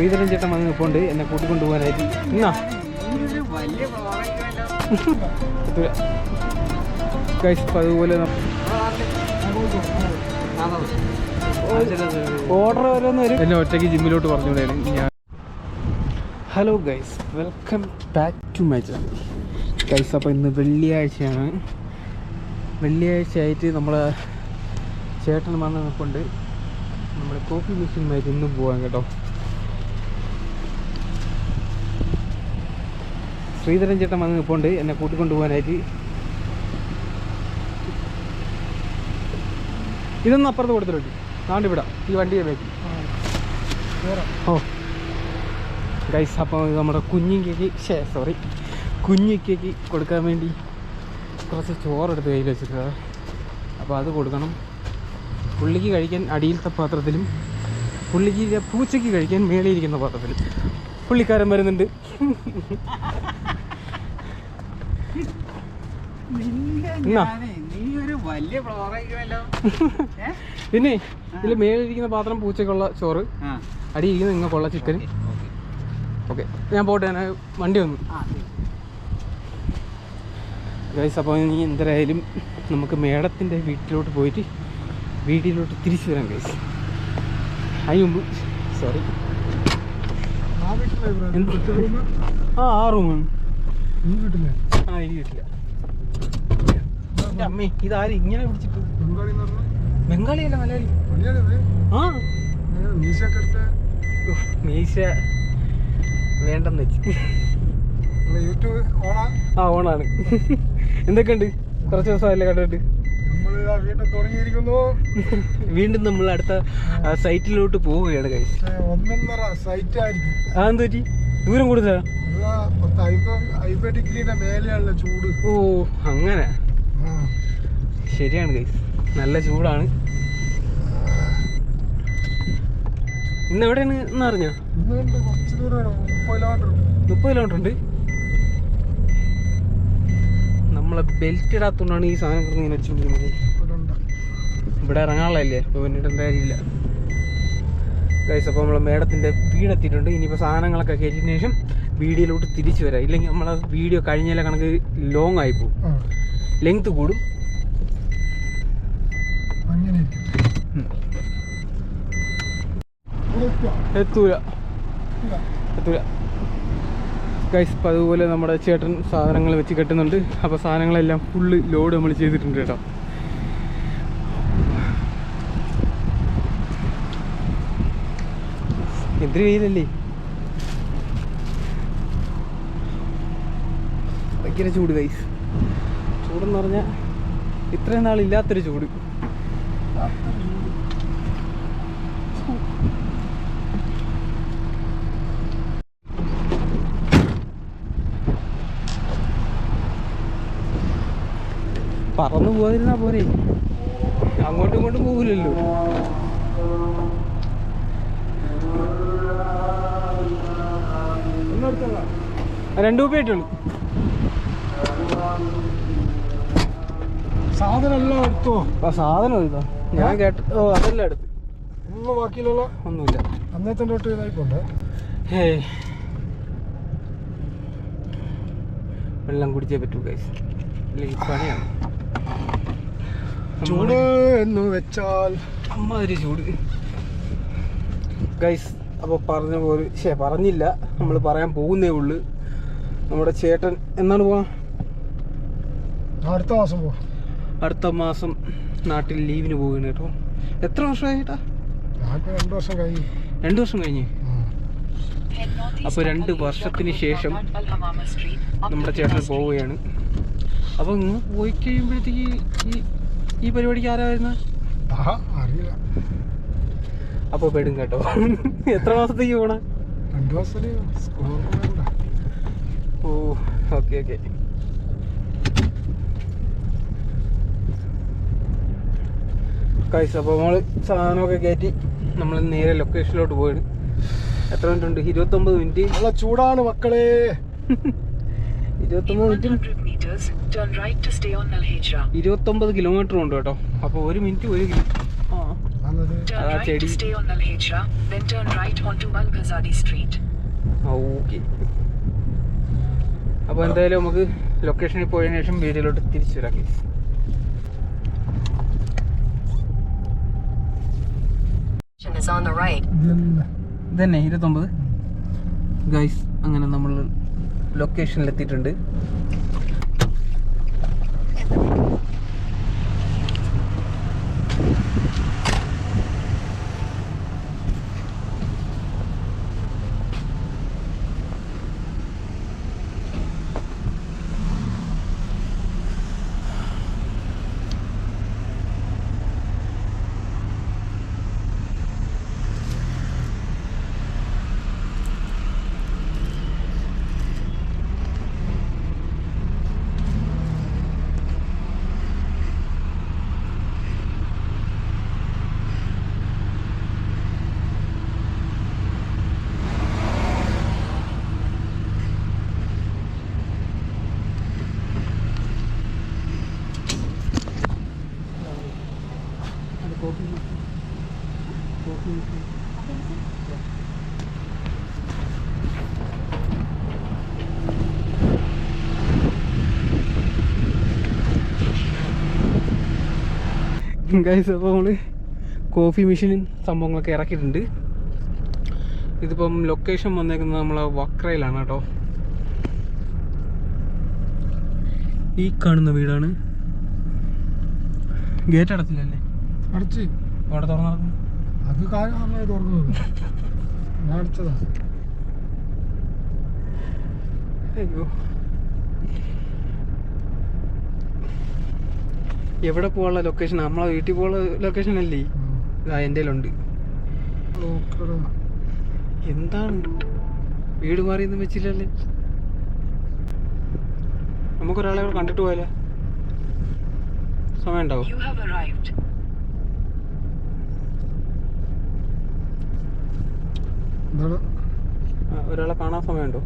ശ്രീധരൻ ചേട്ടൻ വന്ന് നിൽപ്പുണ്ട് എന്നെ കൂട്ടിക്കൊണ്ട് പോകാനായിട്ട്. എന്നാ? അതുപോലെ ഓർഡർ ഓരോന്ന് വരും. എന്നെ ഒറ്റയ്ക്ക് ജിമ്മിലോട്ട് പറഞ്ഞു ഞാൻ hello guys welcome back to my channel guys അപ്പോൾ ഇന്ന് വെള്ളിയാഴ്ചയാണ്. വെള്ളിയാഴ്ച ആയിട്ട് നമ്മൾ ചേട്ടൻ വന്ന് നിൽപ്പുണ്ട് നമ്മുടെ കോഫി മെഷീനുമായിട്ട് ഇന്നും പോകാം കേട്ടോ. ശ്രീധരൻ ചേട്ടൻ വന്ന് നിൽപ്പുണ്ട് എന്നെ കൂട്ടിക്കൊണ്ടു പോകാനായിട്ട്. ഇതൊന്നും അപ്പുറത്ത് കൊടുത്തിട്ടുണ്ട് നാണ്ട് വിടാം ഈ വണ്ടിയെ ബാക്കി ഓ. ഗൈസ് അപ്പം നമ്മുടെ കുഞ്ഞിക്കേക്ക് ഷേ സോറി കുഞ്ഞിക്കേക്ക് കൊടുക്കാൻ വേണ്ടി കുറച്ച് ചോറെടുത്ത് കയ്യിൽ വെച്ചിട്ടുണ്ട്. അപ്പോൾ അത് കൊടുക്കണം. പുള്ളിക്ക് കഴിക്കാൻ അടിയിലത്തെ പാത്രത്തിലും പുള്ളിക്ക് പൂച്ചയ്ക്ക് കഴിക്കാൻ മേളിയിരിക്കുന്ന പാത്രത്തിലും. പുള്ളിക്കാരൻ വരുന്നുണ്ട്. പിന്നെ ഇതിൽ മേലിരിക്കുന്ന പാത്രം പൂച്ചക്കുള്ള ചോറ്. അടിയിരിക്കുന്ന നിങ്ങൾക്കുള്ള ചിക്കൻ ഓക്കെ ഞാൻ പോട്ടെ ഞാൻ വണ്ടി വന്നു. ഗൈസ് അപ്പോൾ ഇനി എന്തായാലും നമുക്ക് മേഡത്തിന്റെ വീട്ടിലോട്ട് പോയിട്ട് വീട്ടിലോട്ട് തിരിച്ചു വരാം ഗൈസ് അതിന് മുമ്പ് സോറി ആ ആ റൂമാണ് ആ ഇനി കിട്ടില്ല. എന്റെ അമ്മേ ഇതാരും ഇങ്ങനെ പിടിച്ചിട്ട്? ബംഗാളിയല്ല മലയാളി. ആ. മീശ വേണ്ടെന്ന് വെച്ച്. ആ ഓണാണ്. എന്തൊക്കെയുണ്ട്? കുറച്ച് ദിവസമല്ലേ കണ്ടിട്ട്. വീണ്ടും നമ്മൾ അടുത്ത സൈറ്റിലോട്ട് പോവുകയാണ് ഒന്നൊന്നര സൈറ്റ് ആയിരിക്കും. ആ എന്ത് പറ്റി ദൂരം കൂടുതലാ? ചൂട്. ഓ അങ്ങനെ. ശരിയാണ് ഗൈസ് നല്ല ചൂടാണ്. ഇന്ന് എവിടെയാണ് ഇന്ന് അറിഞ്ഞോ മുപ്പത് കിലോമീറ്റർ ഉണ്ട്. നമ്മളെ ബെൽറ്റ് ഇടാത്തോണ്ടാണ് ഈ സാധനം ഇങ്ങനെ വെച്ചുകൊണ്ടിരിക്കുന്നത് ഇവിടെ ഇറങ്ങാനുള്ളതല്ലേ? അപ്പോൾ പിന്നീട് എന്താ കാര്യമില്ല ഗൈസ് അപ്പോൾ നമ്മൾ മേഡത്തിന്റെ വീടെത്തിയിട്ടുണ്ട് ഇനിയിപ്പോൾ സാധനങ്ങളൊക്കെ കയറ്റിയതിന് ശേഷം വീഡിയോയിലോട്ട് തിരിച്ചു വരാം. ഇല്ലെങ്കിൽ നമ്മളെ വീഡിയോ കഴിഞ്ഞാലേ കണക്ക് ലോങ് ആയി പോകും. ലെങ്ത് കൂടും. എത്തൂല. എത്തൂല. ഗൈസ് അപ്പോൾ അതുപോലെ നമ്മുടെ ചേട്ടൻ സാധനങ്ങൾ വെച്ച് കെട്ടുന്നുണ്ട്. അപ്പോൾ സാധനങ്ങളെല്ലാം ഫുള്ള് ലോഡ് നമ്മൾ ചെയ്തിട്ടുണ്ട് കേട്ടോ. എന്തൊരു വെയിലല്ലേ? ഭയങ്കര ചൂട് കൈസ് ചൂടെന്ന് പറഞ്ഞാൽ ഇത്രയും നാളില്ലാത്തൊരു ചൂട്. പറന്നു പോകാതിരുന്നാ പോരെ? അങ്ങോട്ടും ഇങ്ങോട്ടും പോകില്ലല്ലോ രണ്ടു രൂപ ആയിട്ടുള്ളൂ സാധനം എല്ലാം എടുത്തോ? ആ സാധനം ഞാൻ കേട്ട ഓ അതെല്ലാം എടുത്ത്. ഒന്നും ബാക്കിയില്ലല്ലോ? ഒന്നുമില്ല. അന്നത്തെ തൊട്ട് ഇതായിക്കൊണ്ട് ഹേയ് വെള്ളം കുടിച്ചേ പറ്റൂ ഗൈസ് അല്ലെങ്കിൽ പണിയാണ്. ചൂട് എന്ന് വെച്ചാൽ അമ്മാതിരി ചൂട്. ഗൈസ് അപ്പോൾ പറഞ്ഞ പോലെ ശേ പറഞ്ഞില്ല. നമ്മൾ പറയാൻ പോകുന്നേ ഉള്ളു. നമ്മുടെ ചേട്ടൻ എന്നാണ് പോവാ? അടുത്ത മാസം പോ അടുത്ത മാസം നാട്ടിൽ ലീവിന് പോകുന്നു കേട്ടോ. എത്ര വർഷമായി ചേട്ടാ? രണ്ട് രണ്ടു വർഷം കഴിഞ്ഞു. രണ്ട് വർഷം കഴിഞ്ഞ്? അപ്പോൾ രണ്ട് വർഷത്തിന് ശേഷം നമ്മുടെ ചേട്ടൻ പോവുകയാണ്. അപ്പോൾ ഇങ്ങ് പോയി കഴിയുമ്പോഴത്തേക്ക് ഈ ഈ പരിപാടിക്ക് ആരാ വരുന്നത് അറിയില്ല. അപ്പോൾ പെടും കേട്ടോ. എത്ര മാസത്തേക്ക് പോണ? ഓ ഓക്കെ ഓക്കെ. കൈസ് അപ്പോൾ നമ്മൾ സാധനമൊക്കെ കയറ്റി നമ്മൾ നേരെ ലൊക്കേഷനിലോട്ട് പോയിട്ട് എത്ര മിനിറ്റ് ഉണ്ട്? ഇരുപത്തൊമ്പത് മിനിറ്റ് നല്ല ചൂടാണ് മക്കളെ. ഇരുപത്തൊമ്പത് മിനിറ്റ്. ഇരുപത്തൊമ്പത് കിലോമീറ്റർ ഉണ്ട് കേട്ടോ. അപ്പോൾ ഒരു മിനിറ്റ് ഒരു കിലോ ആ നല്ല പോകുന്നത് Turn right to stay on Nalhejra, then turn right onto Malkazadi Street. Okay അപ്പോൾ എന്തായാലും നമുക്ക് ലൊക്കേഷനിൽ പോയതിനു ശേഷം വീഡിയോയിലോട്ട് തിരിച്ചു വരാം guys. is on the right. ഇതന്നെ ഇതന്നെ ഇരുപത്തൊമ്പത് ഗൈസ് അങ്ങനെ നമ്മൾ ലൊക്കേഷനിൽ എത്തിയിട്ടുണ്ട് ഗൈസ് അപ്പോൾ നമ്മൾ കോഫി മെഷീനും സംഭവങ്ങളൊക്കെ ഇറക്കിയിട്ടുണ്ട്. ഇതിപ്പം ലൊക്കേഷൻ വന്നേക്കുന്നത് നമ്മളെ വക്രയിലാണ് കേട്ടോ. ഈ കാണുന്ന വീടാണ്. ഗേറ്റ് അടച്ചില്ലല്ലേ? അടച്ച്. അവിടെ തുറന്നു അത് കാണാൻ തുറന്നത് അടച്ചതാ. അയ്യോ. എവിടെ പോകാനുള്ള ലൊക്കേഷൻ നമ്മളെ വീട്ടിൽ പോകാനുള്ള ലൊക്കേഷൻ അല്ലേ? ഇതാ എന്റെ ഉണ്ട് എന്താണ്? വീട് മാറിയൊന്നും വെച്ചില്ലല്ലേ? നമുക്കൊരാളെ അവിടെ കണ്ടിട്ട് പോയാലേ? സമയം ഉണ്ടാവും You have arrived. എന്താണ് ഒരാളെ കാണാൻ സമയമുണ്ടോ?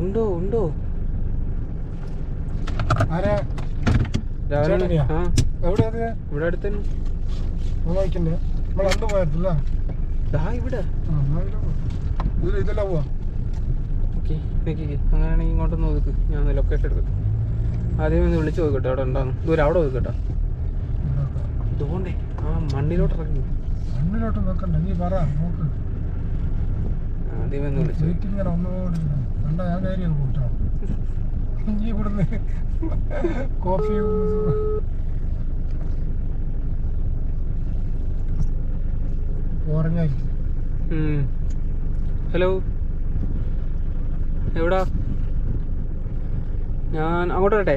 ഉണ്ടോ ഉണ്ടോ ആരാ രാവിലെ ചേട്ടനെയാ? ആ എവിടെ അത് ഇവിടെ അടുത്ത് അങ്ങനെയാണെങ്കിൽ ഇങ്ങോട്ടൊന്ന് ഒതുക്ക് ഞാൻ ലൊക്കേഷൻ എടുക്കും ആദ്യം ഒന്ന് വിളിച്ചു നോക്കട്ടെ അവിടെ ഉണ്ടാകും ദൂരം അവിടെ ഒതുക്കട്ടോ ഇതുകൊണ്ടേ ആ മണ്ണിലോട്ട് ഇറങ്ങി. മണ്ണിലോട്ട് നോക്കണ്ട. നീ പറ നോക്ക്. ആദ്യം ഒന്ന് വിളിച്ചു. ഞാൻ കയറി അങ്ങ് പോട്ടോ നീ ഇവിടുന്ന് കോഫി ഓറഞ്ഞായിരിക്കും ഹലോ എവിടാ? ഞാൻ അങ്ങോട്ട് വരട്ടെ?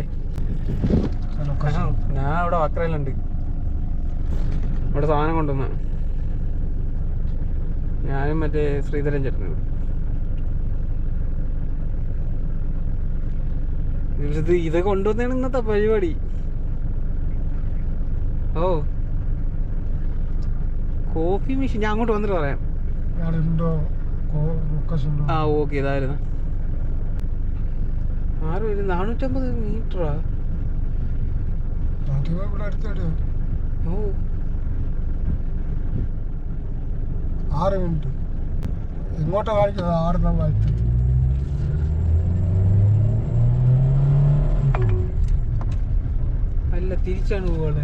ഞാൻ അവിടെ വക്രയിലുണ്ട്. അവിടെ സാധനം കൊണ്ടുവന്ന. ഞാനും മറ്റേ ശ്രീധരൻ ചേട്ടനും. ഇത് ഇത് കൊണ്ടുവന്നാണ് ഇന്നത്തെ പരിപാടി. ഓ. കോഫി മെഷീൻ ഞാൻ അങ്ങോട്ട് വന്നിട്ട് പറയാം. ആ ഓക്കെ ഇതായിരുന്നു. ആരും ഇത് നാനൂറ്റമ്പത് മീറ്ററാ? ഓ. ആറ് മിനിറ്റ്. എങ്ങോട്ടാ കാണിക്കുന്നത് ആറ് നമ്മൾ അല്ല തിരിച്ചാണ് പോവാണ്.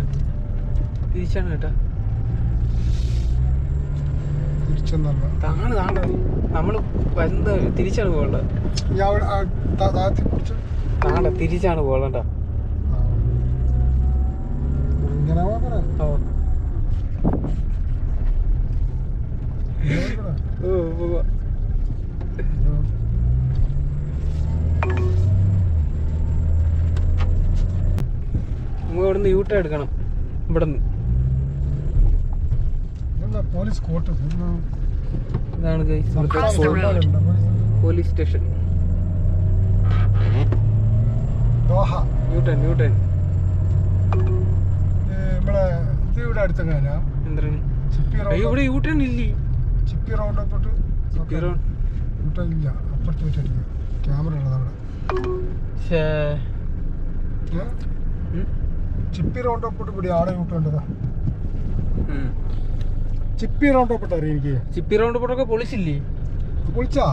തിരിച്ചാണ് കേട്ടാ. തിരിച്ചെന്നല്ല. താണ് വരുന്ന തിരിച്ചാണ് പോകേണ്ടത് തിരിച്ചാണ് പോകേണ്ട. ഓ. ഓ നമുക്ക് ഇവിടുന്ന് യൂട്ട എടുക്കണം. ഇവിടുന്ന്. പോലീസ് കോട്ട്? ഇതാണ് police? Station Doha U-turn U-turn ഇത് നമ്മളെ ഇത് ഇവിടെ അടുത്തെങ്ങനെയാ എന്താണ് ഇവിടെ യൂട്ടേൺ ഇല്ലേ? ചിപ്പി റൗണ്ട് തൊട്ട് ചിപ്പി റൗണ്ട്. ഇല്ല. അപ്പുറത്ത് ക്യാമറ ഉള്ളത് അവിടെ? ചിപ്പി റൗണ്ട് ഒപ്പിട്ട് പിടി ആടെ കൂട്ടേണ്ടതാ ചിപ്പി റൗണ്ട് ഒപ്പിട്ട് അറിയാം എനിക്ക്? ചിപ്പി റൗണ്ട് പോട്ടൊക്കെ പൊളിച്ചില്ലേ? പൊളിച്ചാ?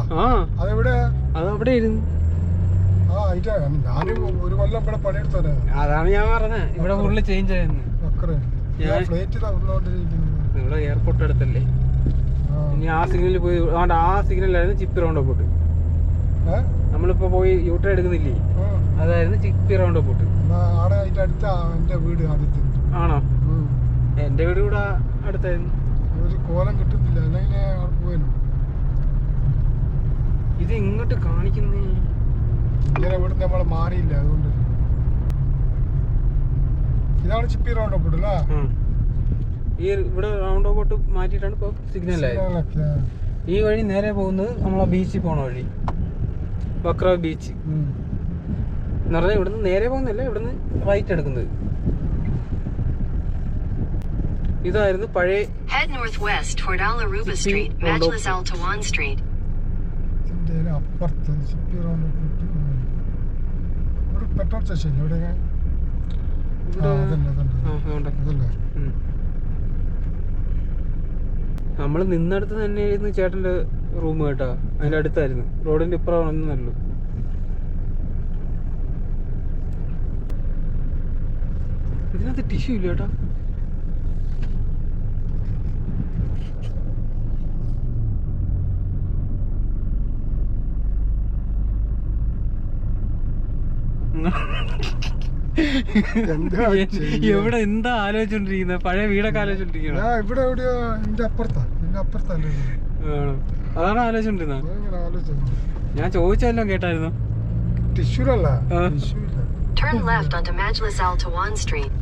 അതെവിടെ അതവിടെ? ഇരുന്നു ആ ആയിട്ടാ ഞാനും ഒരു കൊല്ലം ഇവിടെ പണിയെടുത്തേ അതാണ് ഞാൻ പറഞ്ഞത്. ഇവിടെ ഫുള്ള് ചേഞ്ച് ആയിരുന്നു. ഞാൻ ഞാൻ- ഫ്ലൈറ്റ് ഇവിടെ എയർപോർട്ട് അടുത്തല്ലേ? ഇനി ആ സിഗ്നലിൽ പോയി അതുകൊണ്ട് ആ സിഗ്നലായിരുന്നു ചിപ്പി റൗണ്ട് പോട്ട് നമ്മളിപ്പോ പോയി യൂട്ടർ എടുക്കുന്നില്ലേ? അതായിരുന്നു ചിപ്പി റൗണ്ട് പോട്ട് ആടെ അതിന്റെ അടുത്ത എന്റെ വീട് ആദ്യത്തെ. ആണോ? എന്റെ വീട് കൂടെ അടുത്തായിരുന്നു. ഒരു കോലം കിട്ടുന്നില്ല. അല്ലെങ്കിൽ പോയാലും ഇത് ഇങ്ങോട്ട് കാണിക്കുന്നേ. ഇങ്ങനെ ഇവിടുന്ന് നമ്മൾ മാറിയില്ല അതുകൊണ്ട്. ഇതാണ് ചിപ്പി റൗണ്ട് ഓഫ് അല്ലേ? ഈ ഇവിടെ റൗണ്ട് പോട്ട് മാറ്റിയിട്ടാണ് ഇപ്പോൾ സിഗ്നൽ ആയത്. ഈ വഴി നേരെ പോകുന്നത് നമ്മളെ ബീച്ചിൽ പോണ വഴി. Bakra beach. എന്ന് പറഞ്ഞാൽ ഇവിടുന്ന് നേരെ പോകുന്നില്ല ഇവിടുന്ന് റൈറ്റ് എടുക്കുന്നത്. ഇതായിരുന്നു പഴയ പെട്രോൾ സ്റ്റേഷൻ ഇവിടെ. നമ്മൾ നിന്നടുത്ത് തന്നെയായിരുന്നു ചേട്ടന്റെ റൂം കേട്ടാ. അതിന്റെ അടുത്തായിരുന്നു. റോഡിന്റെ ഇപ്പുറം ഇതിനകത്ത് ടിഷ്യൂ ഇല്ല കേട്ടോ. എവിടെ എന്താ ആലോചിച്ചോണ്ടിരിക്കുന്നത് പഴയ വീടൊക്കെ ആലോചിച്ചോണ്ടിരിക്കണം ഞാൻ ഇവിടെ എവിടെയോ? എന്റെ അപ്പുറത്താ. എന്റെ അപ്പുറത്തല്ലേ അതാണ് ആലോചിച്ചോണ്ടിരുന്നത് ഞാൻ ചോദിച്ചല്ലോ കേട്ടായിരുന്നു. ടിഷ്യൂലല്ല. ടിഷ്യൂ ഇല്ല. Turn left onto Majlis Al Tawan Street.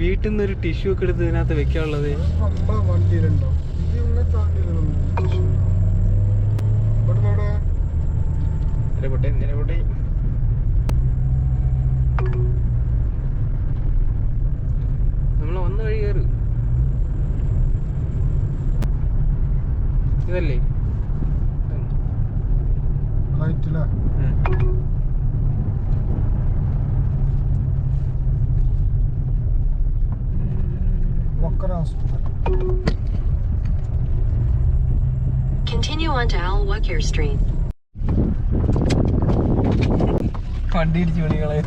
വീട്ടിൽ നിന്ന് ഒരു ടിഷ്യൂ ഒക്കെ എടുത്ത് ഇതിനകത്ത് വെക്കാനുള്ളത്? നമ്മൾ വന്ന വഴി കയറി. ഇതല്ലേ? Wakir Street. വണ്ടി ഇടിച്ച് വിളികളെ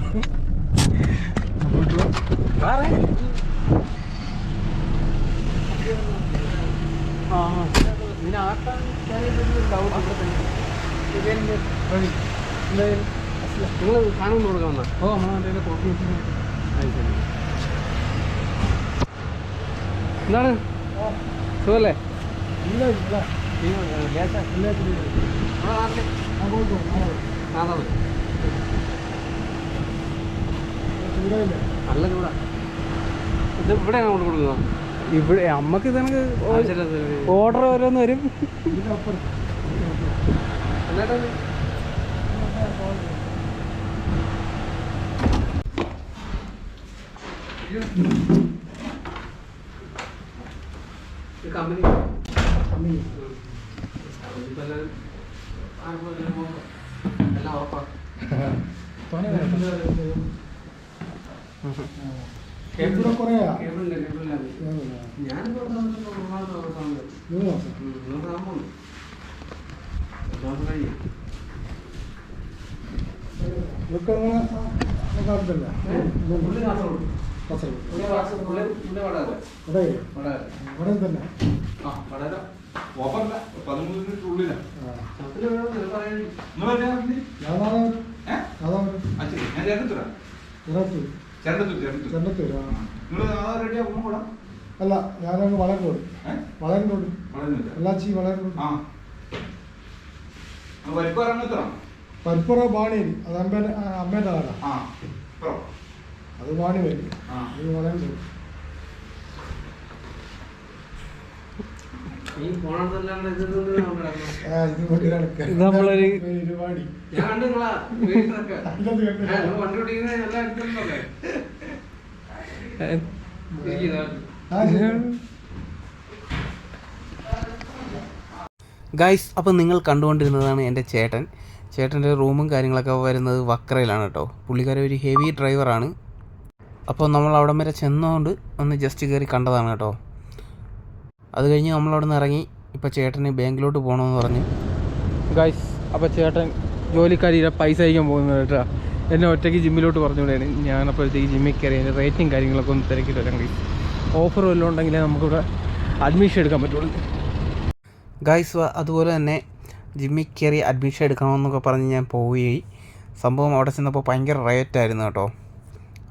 ആ ഇതിനാക്കാൻ ഡൗട്ട് ഇവിടെ തന്നെ നിങ്ങൾ കൊണ്ട് കൊടുക്കാൻ വന്നാ ഓ നമ്മളെ കോപ്പി എന്താണ്? സുഖല്ലേ? ഇല്ല ഇല്ല. നല്ല ചൂടാ ഇത് ഇവിടെയാണ് കൊണ്ട് കൊടുക്കുന്നത് ഇവിടെ ഇതനക്ക് ഓർഡർ ഓരോന്ന് വരും. Company company. കാസർഗോഡ് ഇവിടെ തന്നെ ആ ഞാൻ നാളെ റെഡി ആകുമ്പോൾ കൂടാ അല്ല ഞാനങ്ങ് വളരനോട് വളരനോട് എല്ലാച്ചി വളരനോട് പരിപ്പുറ ബാണിയേരി അത് അമ്മേന്റെ അമ്മേന്റെ കാല. അത് ബാണി വരും. അത് വളരനോട് ഈ പോണതല്ലാണ്ട് ഇതൊന്നും ആ ഇത് കൊണ്ട് കിടക്കുക. ഇത് നമ്മളൊരു- പരിപാടി ഞാൻ കണ്ടു നിങ്ങളാ വീട്ടിലൊക്കെ നല്ലത് കേട്ടോ. ഏ, നിങ്ങൾ വണ്ടി ഓടിക്കുന്നത് നല്ല അടുത്തല്ലേ ആ, ശരി. ഗൈസ് അപ്പോൾ നിങ്ങൾ കണ്ടുകൊണ്ടിരുന്നതാണ് എന്റെ ചേട്ടൻ. ചേട്ടന്റെ റൂമും കാര്യങ്ങളൊക്കെ വരുന്നത് വക്രയിലാണ് കേട്ടോ. പുള്ളിക്കാരൻ ഒരു ഹെവി ഡ്രൈവറാണ്. അപ്പോൾ നമ്മൾ അവിടം വരെ ചെന്നതുകൊണ്ട് ഒന്ന് ജസ്റ്റ് കയറി കണ്ടതാണ് കേട്ടോ. അത് കഴിഞ്ഞ് നമ്മൾ അവിടെ നിന്ന് ഇറങ്ങി ഇപ്പോൾ ചേട്ടന് ബാങ്കിലോട്ട് പോകണമെന്ന് പറഞ്ഞു. ഗൈസ് അപ്പോൾ ചേട്ടൻ ജോലിക്കാരിയുടെ പൈസ അയക്കാൻ പോകുന്നത് കേട്ടോ. എന്നെ ഒറ്റയ്ക്ക് ജിമ്മിലോട്ട് പറഞ്ഞു ഞാൻ ഞാനപ്പോഴത്തേക്ക് ജിമ്മിൽ കയറി അതിന്റെ റേറ്റിംഗ് കാര്യങ്ങളൊക്കെ ഒന്ന് തിരക്കിയിട്ട് വരാം ഗൈസ് ഓഫർ വല്ലതും ഉണ്ടെങ്കിലേ നമുക്കിവിടെ അഡ്മിഷൻ എടുക്കാൻ പറ്റുള്ളൂ. ഗൈസ് അതുപോലെ തന്നെ ജിമ്മിൽ കയറി അഡ്മിഷൻ എടുക്കണമെന്നൊക്കെ പറഞ്ഞ് ഞാൻ പോവുകയായി. സംഭവം അവിടെ ചെന്നപ്പോൾ ഭയങ്കര റേറ്റ് ആയിരുന്നു കേട്ടോ.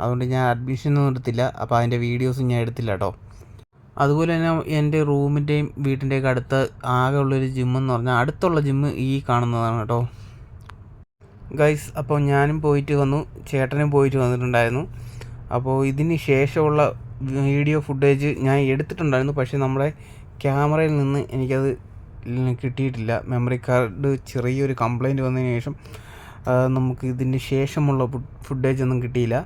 അതുകൊണ്ട് ഞാൻ അഡ്മിഷനൊന്നും എടുത്തില്ല. അപ്പോൾ അതിന്റെ വീഡിയോസും ഞാൻ എടുത്തില്ല കേട്ടോ. അതുപോലെ തന്നെ എന്റെ റൂമിന്റെയും വീട്ടിന്റെയൊക്കെ അടുത്ത് ആകെ ഉള്ളൊരു ജിമ്മെന്ന് പറഞ്ഞാൽ അടുത്തുള്ള ജിമ്മ് ഈ കാണുന്നതാണ് കേട്ടോ. ഗൈസ് അപ്പോൾ ഞാനും പോയിട്ട് വന്നു. ചേട്ടനും പോയിട്ട് വന്നിട്ടുണ്ടായിരുന്നു. അപ്പോൾ ഇതിന് ശേഷമുള്ള വീഡിയോ ഫുട്ടേജ് ഞാൻ എടുത്തിട്ടുണ്ടായിരുന്നു. പക്ഷേ നമ്മുടെ ക്യാമറയിൽ നിന്ന് എനിക്കത് കിട്ടിയിട്ടില്ല. മെമ്മറി കാർഡ് ചെറിയൊരു കംപ്ലൈന്റ് വന്നതിന് ശേഷം നമുക്ക് ഇതിന് ശേഷമുള്ള ഫുട്ടേജ് ഒന്നും കിട്ടിയില്ല.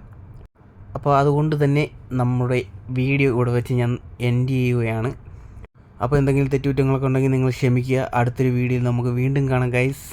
അപ്പോൾ അതുകൊണ്ട് തന്നെ നമ്മുടെ വീഡിയോ ഇവിടെ വെച്ച് ഞാൻ എൻഡ് ചെയ്യുകയാണ്. അപ്പോൾ എന്തെങ്കിലും തെറ്റുകുറ്റങ്ങളൊക്കെ ഉണ്ടെങ്കിൽ നിങ്ങൾ ക്ഷമിക്കുക. അടുത്തൊരു വീഡിയോയിൽ നമുക്ക് വീണ്ടും കാണാം ഗൈസ്